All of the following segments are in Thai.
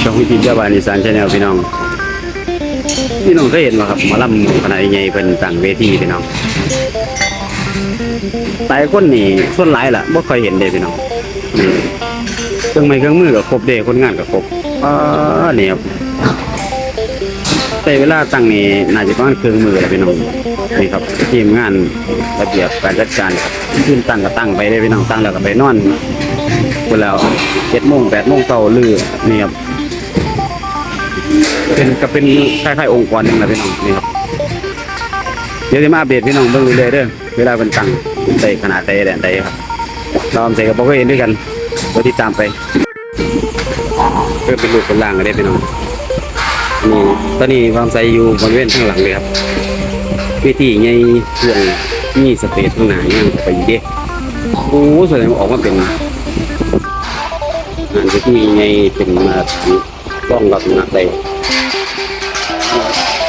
ช่องวิธีเจ้าบ้านอีสานชาแนลพี่น้อง พี่น้องเคยเห็นไหมครับหมอลำขนาดใหญ่เป็นต่างเวทีพี่น้องหลายคนนี่ส่วนหลายล่ะบ่ค่อยเห็นเด้พี่น้องเครื่องไม้เครื่องมือก็ครบเด้คนงานก็ครบอ่าเนี่ครับ ใช้เวลาตั้งนี่น่าจะประมาณเครื่องมือแล้วพี่น้องนี่ครับทีมงานระเบียบการจัดการครับขึ้นตั้งก็ตั้งไปเลยพี่น้องตั้งแล้วก็ไปนอนคนแล้วเจ็ดโมงแปดโมงเช้าลือนี่ครับเป็นก็เป็นคล้ายๆองค์กรหนึงแหละพี่น้องนี่ครับเดี๋ยวจะมาอัปเดตพี่น้องเบิ่งเรื่อยๆเด้อเวลาเป็นตั้งใส่ขนาดใดแดนใดครับเราใส่กับพ่อก็เห็นด้วยกันเราติดตามไปเพื่อเป็นรูปเป็นร่างกันได้พี่น้อง นี่ตอนนี้วามใส่อยู่บริเวณข้างหลังเลยครับเวทีใหญ่ช่วงมีสเตจข้างหน้าย่างไปอีกเด้โอ้แสดงว่าออกมาเป็นงานเวทีใหญ่เป็นมาต้องรับหนักได้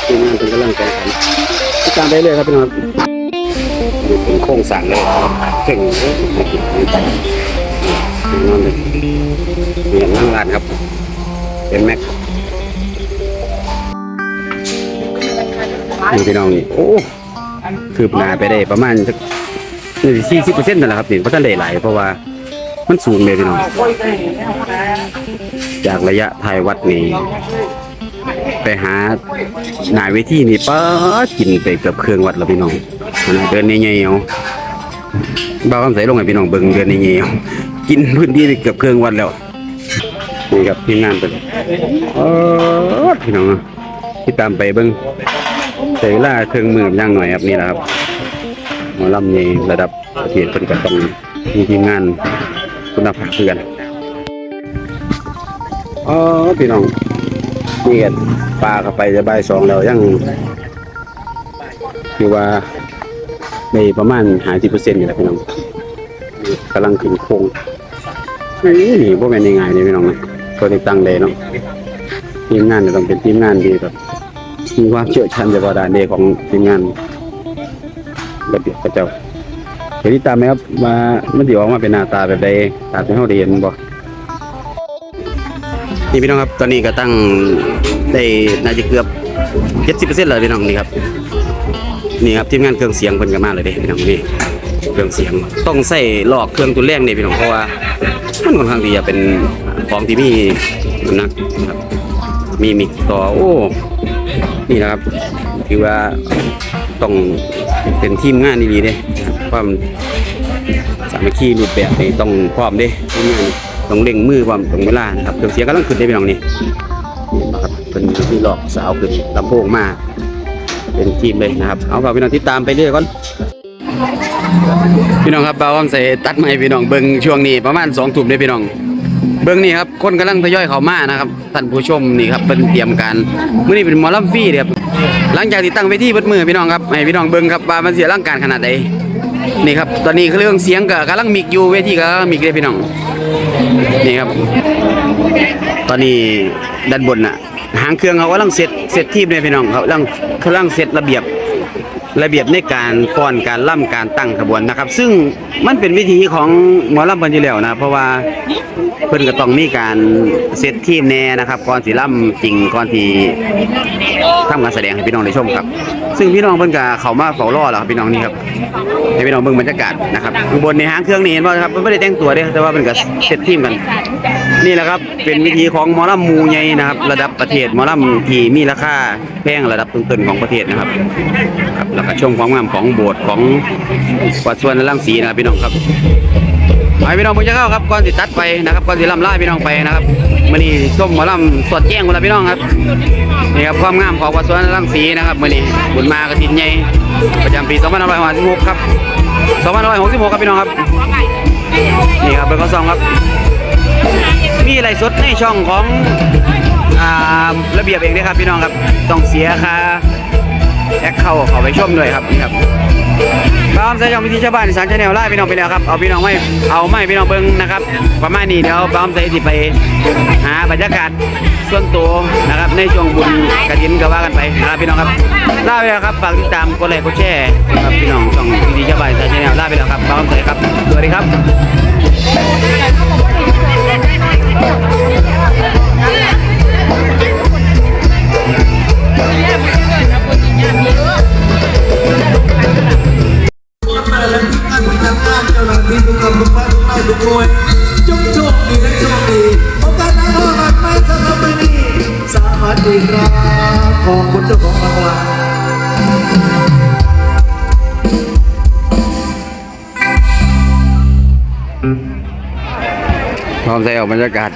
ทีมงานเป็นกำลังใจกันติดตามได้เลยครับพี่น้องเป็นโครงสั่งเลยเก่งเลยนอนเลยเรียนนั่งร้านครับ เป็นแม็ก นี่พี่น้องนี่โอ้คืบหน้าไปได้ประมาณสักสี่สิบเปอร์เซ็นต์นั่นแหละครับนี่เพราะท่านได้หลเพราะว่ามันสูงเลยพี่น้องจากระยะถ่ายวัดนี่ไปหาหนาเวทีนี่ป้ากินไปเกือบเครื่องวัดแล้วพี่น้องเดินใหญ่ๆเอบ่าวคำใสลงให้พี่น้องเบิ่งเดินใหญ่ๆเอกินพื้นที่ไปเกือบเครื่องวัดแล้วนี่ครับทีมงานเป็นเออพี่น้องที่ตามไปเบิ่ง ใช้เวลาเครื่องมืออย่างหน่อยครับนี่แหละครับหมอลำนี่ระดับประเทศเป็นก็ต้องมีทีมงานคุณภาพเพื่อกันอ๋อพี่น้องนี่กันปลาเข้าไปจะใบสองแล้วยังคือว่าในประมาณหาสิเปอร์เซ็นต์อยู่แล้วพี่น้องกำลังขึ้นโค้งนี่นี่พวกแม่นง่ายๆเลยพี่น้องนะตัวติดตั้งเลยเนาะทีมงานเนี่ยต้องเป็นทีมงานดีแบบ มีความเชี่ยวชาญเฉพาะด้านเดของทีมงานระเบียบพระเจ้าเห็นที่ตามไหมครับมามันดีออกมาเป็นหน้าตาแบบใดตามที่เขาเรียนบ่นี่พี่น้องครับ ตอนนี้ก็ตั้งได้น่าจะเกือบเจ็ดสิบเปอร์เซ็นต์เลยพี่น้องนี่ครับนี่ครับทีมงานเครื่องเสียงเพิ่นก็มากเลยเด้พี่น้องนี่เครื่องเสียงต้องใส่หลอกเครื่องตัวแรงนี่พี่น้องเพราะว่ามันค่อนข้างที่จะเป็นของที่มีน้ำหนักนะครับมีมิกต่อโอ้ นี่นะครับ ถือว่าต้องเป็นทีมงานดีๆเด้นะความสามัคคีรูปแบบนี่ต้องพร้อมเด้ทีมงานต้องเร่งมือความตรงเวลานะครับเครื่องเสียงกำลังขึ้นได้พี่น้องนี่นี่นะครับเป็นที่หลอกสาวขึ้นลำโพงมาเป็นทีมเลยนะครับ เอาฝากพี่น้องติดตามไปเรื่อยก่อนพี่น้องครับบ่าวว่าใส่ตัดไม้พี่น้องเบิ่งช่วงนี้ประมาณ2ทุ่มเด้พี่น้อง เบิ่งนี่ครับคนกำลังทยอยเข้ามานะครับท่านผู้ชมนี่ครับเป็นเตรียมการมื้อนี้เป็นมอลำฟรีเด้อครับหลังจากที่ตั้งเวทีเบิดมือพี่น้องครับให้พี่น้องเบิ่งครับว่ามันเสียร่างการขนาดใดนี่ครับตอนนี้คือเรื่องเสียงก็กำลังมิกอยู่เวทีก็กำลังมิกเด้อพี่น้องนี่ครับ ตอนนี้ด้านบนน่ะหางเครื่องเขากำลังเสร็จเสร็จทีมเลยพี่น้องเขากำลังกำลังเสร็จระเบียบ ระเบียบในการฟ้อนการล่ำการตั้งขบวนนะครับ ซึ่งมันเป็นวิธีของหมอลำเพิ่นอยู่แล้วนะ เพราะว่าเพิ่นก็ต้องมีการเซตทีมแน่นะครับก่อนสิล่ำจริงก่อนที่ทำการแสดงให้พี่น้องได้ชมครับ ซึ่งพี่น้องเพิ่นก็เข้ามาเฝ้ารอแล้วครับพี่น้องนี่ครับให้พี่น้องเบิ่งบรรยากาศนะครับข้างบนในห้างเครื่องนี่เห็นบ่ครับเพิ่นไม่ได้แต่งตัวเด้แต่ว่าเพิ่นก็เซตทีมกัน นี่แหละครับเป็นวิธีของมอลำหมูใหญ่นะครับ ระดับประเทศมอลำที่มีราคาแพงระดับต้นๆของประเทศนะครับครับแล้วก็ชมความงามของโบสถ์ของวัดสวนลังสีนะครับพี่น้องครับไปพี่น้องผมจะเข้าครับก่อนสิตัดไปนะครับก่อนสิล่ำล่าพี่น้องไปนะครับมื่อนี้ส้มหมอลำสวดแจ้งหมดแล้วพี่น้องครับนี่ครับความงามของวัดสวนลังสีนะครับมื่อนี้บุญมากระถินใหญ่ประจำปี2566ครับ2566ครับพี่น้องครับนี่ครับเบอร์ข้อสองครับ สดในช่องของอ่าระเบียบเองด้วยครับพี่น้องครับต้องเสียค่าแอคเข้าเขาไปชมด้วยครับนี่ครับพร้อมใส่ช่องวิธีชาวบ้านสานชาแนลไล่พี่น้องไปแล้วครับเอาพี่น้องไม่เอาไม่พี่น้องเบิ้งนะครับประมาณนี้เดี๋ยวพร้อมใส่สิไปหาบรรยากาศส่วนตัวนะครับในช่วงบุญกระถินก็ว่ากันไปนะครับพี่น้องครับลาไปแล้วครับฝากติดตามกดไลค์กดแชร์ครับพี่น้อง วัสดีครับขอบคุณเจ้าของรางวัลพร้อมใส่ออกบรรยากาศ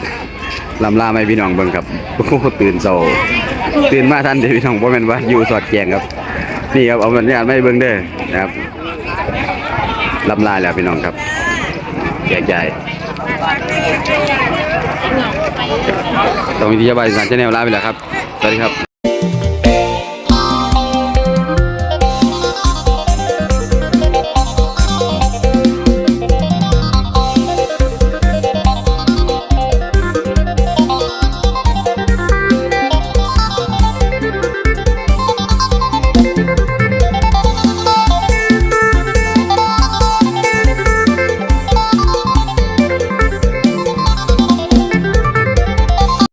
ลำลาไม่พี่น้องเบิ่งครับโอ้โหตื่นเช้าตื่นมาทันเดี๋ยวพี่น้องบ่แม่นว่าอยู่สอดแจงครับ นี่ครับเอาบรรยากาศไม่เบิ่งเด้อนะครับลำลาแล้วพี่น้องครับแจกจ่าย ต้องวิทยาบาลสารชาแนลลาไปแล้วครับ สวัสดีครับ